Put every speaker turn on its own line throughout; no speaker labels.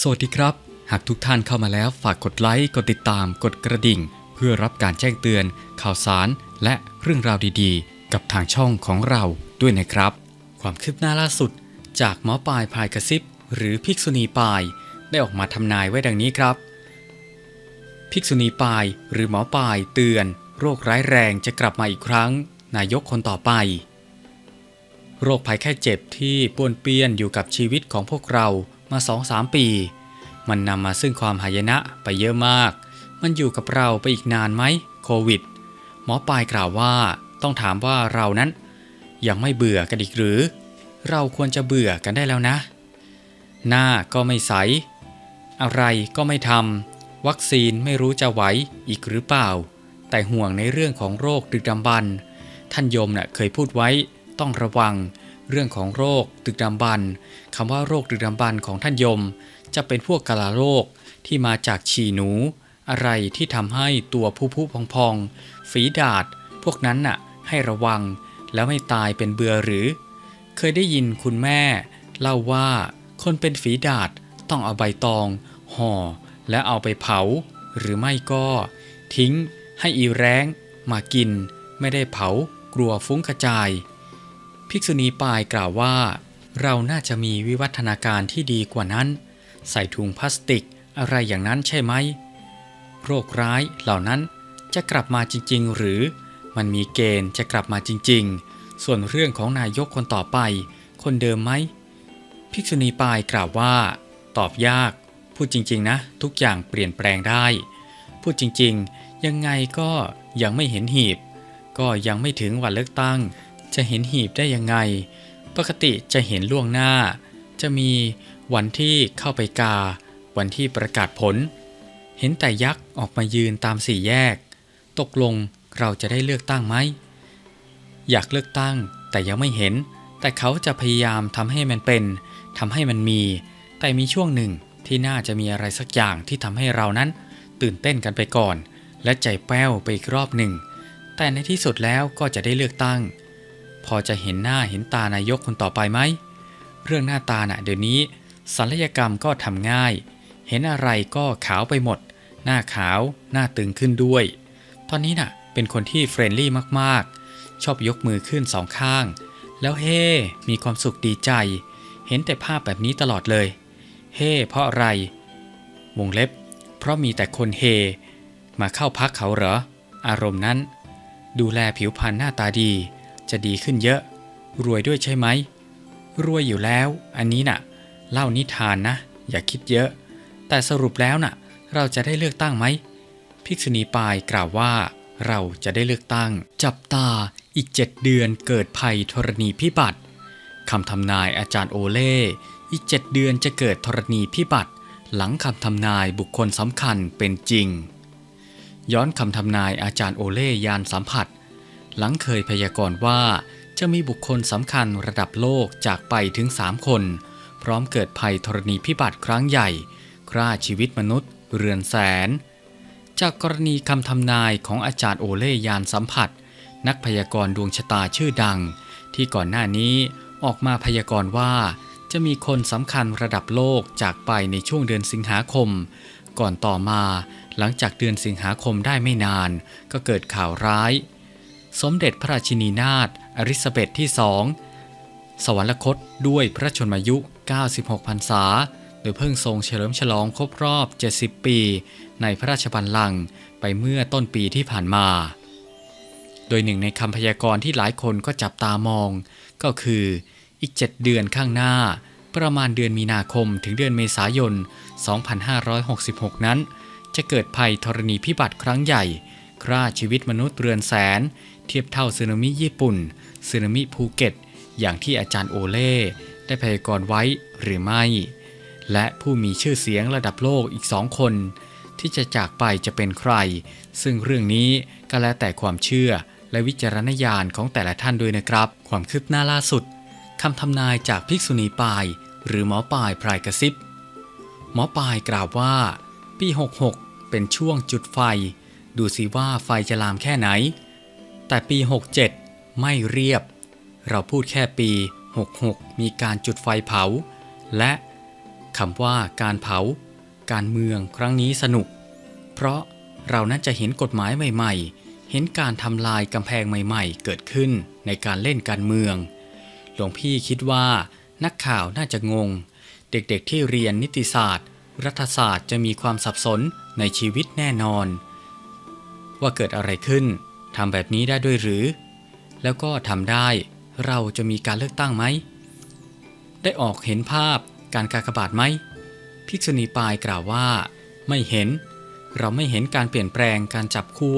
สวัสดีครับ หากทุกท่านเข้ามาแล้วฝากกดไลค์ กดติดตาม กดกระดิ่ง เพื่อรับการแจ้งเตือน ข่าวสาร และเรื่องราวดีๆ กับทางช่องของเราด้วยนะครับ ความคืบหน้าล่าสุด จากหมอปลายพายกระซิบ หรือภิกษุณีปาย ได้ออกมาทำนายไว้ดังนี้ครับ ภิกษุณีปายหรือหมอปายเตือน โรคร้ายแรงจะกลับมาอีกครั้ง นายกคนต่อไป โรคภัยแค่เจ็บที่ป้วนเปี้ยนอยู่กับชีวิตของพวกเรา มา2-3ปี มันนำมาซึ่งความหายนะไปเยอะมาก มันอยู่กับเราไปอีกนานไหมโควิด หมอปลายกล่าวว่าต้องถามว่าเรานั้น ยังไม่เบื่อกันอีกหรือ เราควรจะเบื่อกันได้แล้วนะ หน้าก็ไม่ใส อะไรก็ไม่ทำวัคซีนไม่รู้จะไหวอีกหรือเปล่า แต่ห่วงในเรื่องของโรคดึกดำบรรท่านโยมเน่ะเคยพูดไว้ต้องระวัง เรื่องของโรคดึกดำบรรคำว่าโรคดึกดำบรรของท่านยม จะเป็นพวกกาลาโรคที่มาจากฉี่หนู อะไรที่ทำให้ตัวผู้ผู้พองพองๆฝีดาด พวกนั้นน่ะ ให้ระวังแล้วไม่ตายเป็นเบื่อหรือ เคยได้ยินคุณแม่ เล่าว่าคนเป็นฝีดาดต้องเอาใบตอง ห่อ และเอาไปเผา หรือไม่ก็ ทิ้ง ให้อีแร้ง มากิน ไม่ได้เผากลัวฟุ้งกระจาย ภิกษุณีปายกล่าวว่า เราน่าจะมีวิวัฒนาการที่ดีกว่านั้น ใส่ถุงพลาสติกอะไรอย่างนั้นใช่ไหม โรคร้ายเหล่านั้นจะกลับมาจริง ๆ หรือมันมีเกณฑ์จะกลับมาจริง ๆ ส่วนเรื่องของนายกคนต่อไป คนเดิมไหม ภิกษุณีปายกล่าวว่า ตอบยาก พูดจริง ๆ นะ ทุกอย่างเปลี่ยนแปลงได้ พูดจริง ๆ ยังไงก็ยังไม่เห็นหีบ ก็ยังไม่ถึงวันเลือกตั้ง จะเห็นหีบได้ยังไง ปกติจะเห็นล่วงหน้า จะมีวันที่เข้าไปกา วันที่ประกาศผล เห็นแต่ยักษ์ออกมายืนตามสี่แยก ตกลงเราจะได้เลือกตั้งไหม อยากเลือกตั้งแต่ยังไม่เห็น แต่เขาจะพยายามทำให้มันเป็นทำให้มันมี แต่มีช่วงหนึ่งที่น่าจะมีอะไรสักอย่างที่ทำให้เรานั้น ตื่นเต้นกันไปก่อน และใจแป้วไปอีกรอบหนึ่ง แต่ในที่สุดแล้วก็จะได้เลือกตั้ง พอจะเห็นหน้าเห็นตานายกคนต่อไปไหม เรื่องหน้าตาน่ะเดี๋ยวนี้ศัลยกรรมก็ทำง่าย เห็นอะไรก็ขาวไปหมด หน้าขาว หน้าตึงขึ้นด้วย ตอนนี้น่ะ เป็นคนที่เฟรนลี่มากๆ ชอบยกมือขึ้นสองข้าง แล้วเฮ่มีความสุขดีใจ เห็นแต่ภาพแบบนี้ตลอดเลย เฮ่เพราะอะไรวงเล็บ เพราะมีแต่คนเฮมาเข้าพักเขาเหรอ อารมณ์นั้น ดูแลผิวพรรณหน้าตาดี จะดีขึ้นเยอะ รวยด้วยใช่ไหม รวยอยู่แล้ว อันนี้น่ะ เล่านิทานนะ อย่าคิดเยอะ แต่สรุปแล้วน่ะ เราจะได้เลือกตั้งไหม ภิกษุณีปายกล่าวว่า เราจะได้เลือกตั้ง จับตาอีกเจ็ดเดือนเกิดภัยธรณีพิบัติคำทำนายอาจารย์โอเล่อีกเจ็ดเดือนจะเกิดธรณีพิบัติ หลังคำทำนายบุคคลสำคัญเป็นจริง ย้อนคำทำนายอาจารย์โอเล่ยานสัมผัส หลังเคยพยากรณ์ว่า จะมีบุคคลสำคัญระดับโลกจากไปถึง 3 คน พร้อมเกิดภัยธรณีพิบัติครั้งใหญ่ฆ่าชีวิตมนุษย์ เรือนแสน จากกรณีคำทำนายของอาจารย์โอเล่ยานสัมผัส นักพยากรณ์ดวงชะตาชื่อดัง ที่ก่อนหน้านี้ออกมาพยากรณ์ว่า จะมีคนสำคัญระดับโลกจากไปในช่วงเดือนสิงหาคม ก่อนต่อมาหลังจากเดือนสิงหาคมได้ไม่นาน ก็เกิดข่าวร้าย สมเด็จพระราชินีนาถอริซาเบธที่สองสวรรคตด้วยพระชนมายุ 96พรรษา โดยเพิ่งทรงเฉลิมฉลองครบรอบ 70 ปี ในพระราชบัลลังก์ไปเมื่อต้นปีที่ผ่านมา โดยหนึ่งในคำพยากรณ์ที่หลายคนก็จับตามอง ก็คืออีก 7 เดือนข้างหน้า ประมาณเดือนมีนาคมถึงเดือนเมษายน 2566 นั้น จะเกิดภัยธรณีพิบัติครั้งใหญ่ ฆ่าชีวิตมนุษย์เรือนแสน เทียบเท่าสึนามิญี่ปุ่นสึนามิภูเก็ต อย่างที่อาจารย์โอเล่ได้พยากรณ์ไว้หรือไม่ และผู้มีชื่อเสียงระดับโลกอีกสองคน ที่จะจากไปจะเป็นใคร ซึ่งเรื่องนี้ก็แล้วแต่ความเชื่อและวิจารณญาณของแต่ละท่านด้วยนะครับ ความคืบหน้าล่าสุดคำทำนายจากภิกษุณีปาย หรือหมอปายพรายกระซิบ หมอปายกล่าวว่า ปี 66 เป็นช่วงจุดไฟ ดูสิว่าไฟจะลามแค่ไหน แต่ปี 67 ไม่เรียบ เราพูดแค่ปี 66 มีการจุดไฟเผา และคำว่าการเผา การเมืองครั้งนี้สนุก เพราะเรานั้นจะเห็นกฎหมายใหม่ ๆ เห็นการทำลายกำแพงใหม่ ๆ เกิดขึ้นในการเล่นการเมือง หลวงพี่คิดว่านักข่าวน่าจะงง เด็กๆที่เรียนนิติศาสตร์ รัฐศาสตร์จะมีความสับสนในชีวิตแน่นอน ว่าเกิดอะไรขึ้น ทำแบบนี้ได้ด้วยหรือ แล้วก็ทำได้เราจะมีการเลือกตั้งไหม ได้ออกเห็นภาพการกากบาทไหม ภิกษุณีปายกล่าวว่า ไม่เห็น เราไม่เห็นการเปลี่ยนแปลงการจับคู่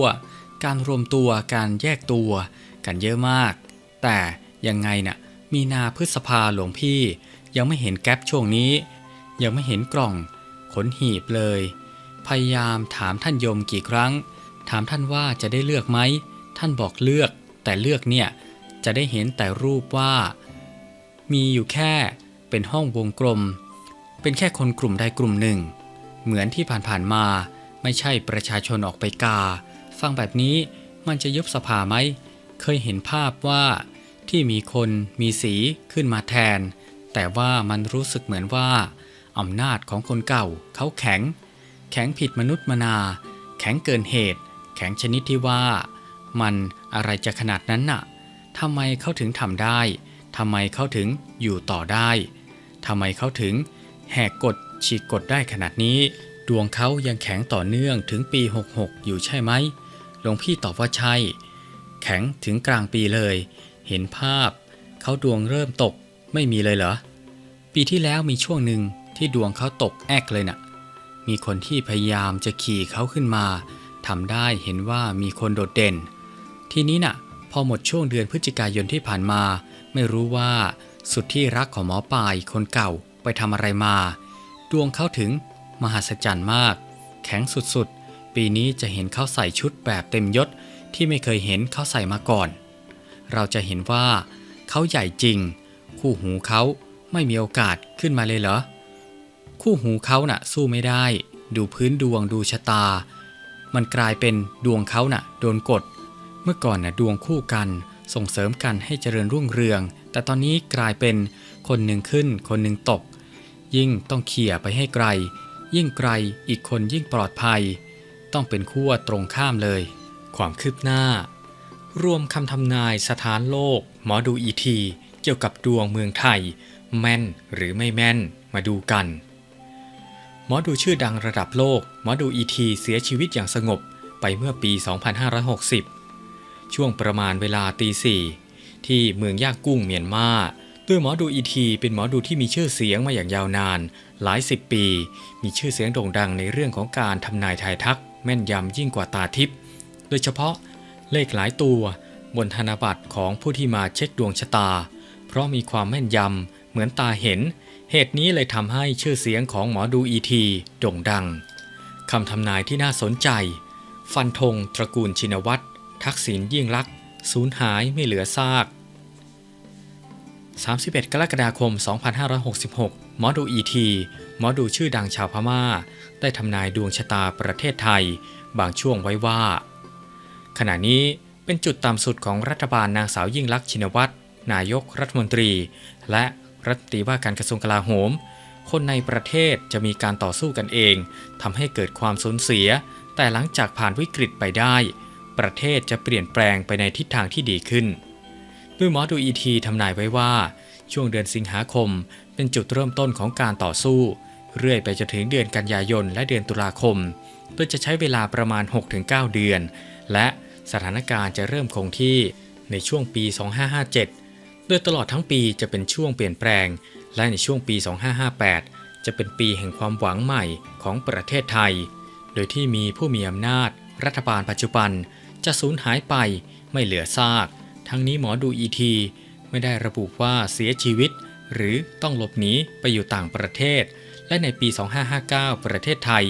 การรวมตัวการแยกตัว กันเยอะมาก แต่ยังไงน่ะมีนาพฤษภาหลวงพี่ ยังไม่เห็นแก๊ปช่วงนี้ ยังไม่เห็นกล่อง ขนหีบเลย พยายามถามท่านโยมกี่ครั้ง ถามท่านว่าจะได้เลือกไหม ท่านบอกเลือก แต่เลือกเนี่ยจะได้เห็นแต่รูปว่า มีอยู่แค่เป็นห้องวงกลม เป็นแค่คนกลุ่มใดกลุ่มหนึ่ง เหมือนที่ผ่านๆมาไม่ใช่ประชาชนออกไปกา ฟังแบบนี้มันจะยุบสภาไหม เคยเห็นภาพว่าที่มีคนมีสีขึ้นมาแทน แต่ว่ามันรู้สึกเหมือนว่าอำนาจของคนเก่าเขาแข็ง แข็งผิดมนุษย์มนา แข็งเกินเหตุ แข็งชนิดที่ว่า มันอะไรจะขนาดนั้นน่ะทำไมเขาถึงทำได้ทำไมเขาถึงอยู่ต่อได้ทำไมเขาถึงแหกกฎฉีกกฎได้ขนาดนี้ ดวงเขายังแข็งต่อเนื่องถึงปี 66 อยู่ใช่ไหมหลวงพี่ตอบว่าใช่ แข็งถึงกลางปีเลย เห็นภาพ เขาดวงเริ่มตกไม่มีเลยเหรอ ปีที่แล้วมีช่วงหนึ่งที่ดวงเขาตกแอกเลยน่ะ มีคนที่พยายามจะขี่เขาขึ้นมา ทำได้เห็นว่ามีคนโดดเด่น ทีนี้น่ะ พอหมดช่วงเดือนพฤศจิกายนที่ผ่านมา ไม่รู้ว่าสุดที่รักของหมอปายคนเก่าไปทำอะไรมา ดวงเขาถึงมหัศจรรย์มาก แข็งสุดๆ ปีนี้จะเห็นเขาใส่ชุดแบบเต็มยศที่ไม่เคยเห็นเขาใส่มาก่อน เราจะเห็นว่าเขาใหญ่จริง คู่หูเขาไม่มีโอกาสขึ้นมาเลยเหรอ คู่หูเขาน่ะสู้ไม่ได้ ดูพื้นดวงดูชะตา มันกลายเป็นดวงเขาน่ะโดนกด เมื่อก่อนน่ะดวงคู่กันส่งเสริมกันให้เจริญรุ่งเรือง แต่ตอนนี้กลายเป็นคนหนึ่งขึ้น คนหนึ่งตก ยิ่งต้องเขี่ยไปให้ไกล ยิ่งไกลอีกคนยิ่งปลอดภัย ต้องเป็นขั้วตรงข้ามเลย ความคืบหน้า รวมคำทำนายสถานโลก หมอดูอีที เกี่ยวกับดวงเมืองไทย แม่นหรือไม่แม่นมาดูกัน หมอดูชื่อดังระดับโลก หมอดูอีทีเสียชีวิตอย่างสงบไปเมื่อปี 2560 ช่วงประมาณเวลาตีสี่ที่เมืองย่างกุ้งเมียนมาโดยหมอดูอีทีเป็นหมอดูที่มีชื่อเสียงมาอย่างยาวนาน หลายสิบปี มีชื่อเสียงโด่งดังในเรื่องของการทำนายทายทัก แม่นยำยิ่งกว่าตาทิพย์โดยเฉพาะเลขหลายตัว บนธนบัตรของผู้ที่มาเช็คดวงชะตา เพราะมีความแม่นยำเหมือนตาเห็น เหตุนี้เลยทำให้ชื่อเสียงของหมอดูอีทีโด่งดังคำทำนายที่น่าสนใจ ฟันธงตระกูลชินวัตรทักษิณยิ่งลักษณ์สูญหายไม่เหลือซาก 31 กรกฎาคม 2566 หมอดูอีทีหมอดูชื่อดังชาวพม่า ได้ทำนายดวงชะตาประเทศไทย บางช่วงไว้ว่า ขณะนี้เป็นจุดต่ำสุดของรัฐบาลนางสาวยิ่งลักษณ์ชินวัตรนายกรัฐมนตรี และ รัฐมนตรีว่าการกระทรวงกลาโหม คนในประเทศจะมีการต่อสู้กันเองทำให้เกิดความสูญเสีย แต่หลังจากผ่านวิกฤตไปได้ ประเทศจะเปลี่ยนแปลงไปในทิศทางที่ดีขึ้นด้วยหมอดูอีทีทำนายไว้ว่า ช่วงเดือนสิงหาคม เป็นจุดเริ่มต้นของการต่อสู้ เรื่อยไปจนถึงเดือนกันยายนและเดือนตุลาคมโดยจะใช้เวลาประมาณ 6-9 เดือน และสถานการณ์จะเริ่มคงที่ในช่วงปี 2557 โดยตลอดทั้งปีจะเป็นช่วงเปลี่ยนแปลง และในช่วงปี 2558 จะเป็นปีแห่งความหวังใหม่ของประเทศไทย โดยที่มีผู้มีอำนาจ รัฐบาลปัจจุบัน จะสูญหายไปไม่เหลือซาก ทั้งนี้หมอดูอีทีไม่ได้ระบุว่าเสียชีวิต หรือต้องหลบหนีไปอยู่ต่างประเทศ และในปี 2559 ประเทศไทย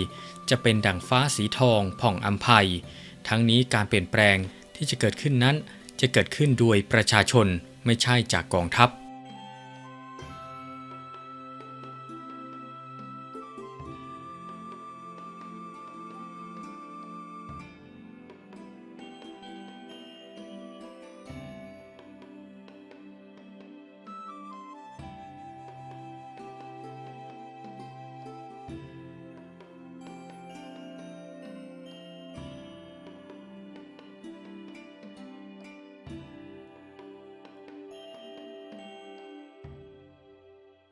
จะเป็นดั่งฟ้าสีทองผ่องอัมภัย ทั้งนี้การเปลี่ยนแปลงที่จะเกิดขึ้นนั้นจะเกิดขึ้นโดยประชาชน ไม่ใช่จากกองทัพ